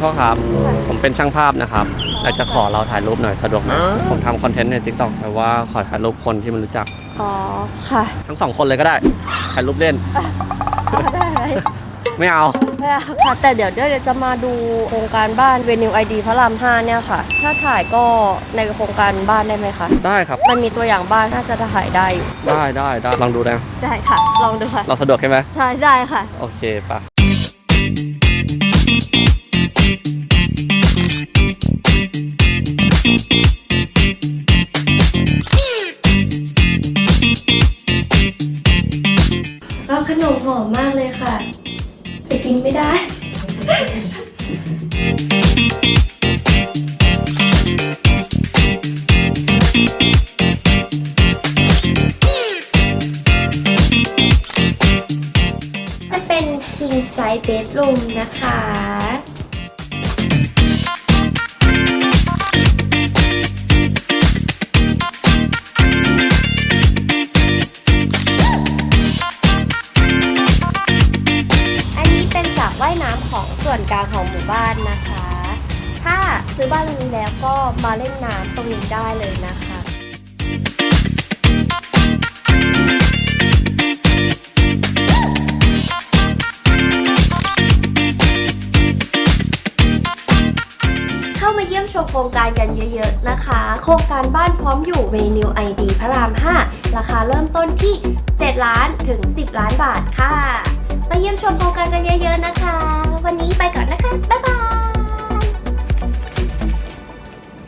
พ่อครับ ผมเป็นช่างภาพนะครับอยากจะขอเราถ่ายรูปหน่อยสะดวกไหมผมทำคอนเทนต์ในทิกตอกแต่ว่าขอถ่ายรูปคนที่มันรู้จัก อ๋อ ค่ะ ทั้งสองคนเลยก็ได้ ถ่ายรูปเล่น ได้ไหมไม่เอา ไม่เอาค่ะ แต่เดี๋ยวเดี๋ยวจะมาดูโครงการบ้านเวนิวไอดีพระราม5เนี่ยค่ะ ถ้าถ่ายก็ในโครงการบ้านได้ไหมคะ ได้ครับ มันมีตัวอย่างบ้านน่าจะถ่ายได้อยู่ได้ได้ได้ลองดูนะ ได้ค่ะ ลองดูค่ะ เราสะดวกใช่ไหมใช่ได้ค่ะ โอเคปะ ก็ขนมหอมมากเลยค่ะ แต่กินไม่ได้ จะเป็น king size bedroom นะคะ ส่วนกลางของหมู่บ้านนะคะ ถ้าซื้อบ้านหลังนี้แล้วก็มาเล่นน้ำตรงนี้ได้เลยนะคะเข้ามาเยี่ยมชมโครงการกันเยอะๆนะคะ โครงการบ้านพร้อมอยู่เวนิวไอดีพระราม 5 ราคาเริ่มต้นที่ 7 ล้านถึง 10 ล้านบาทค่ะ มาเยี่ยมชมโครงการกันเยอะๆนะคะ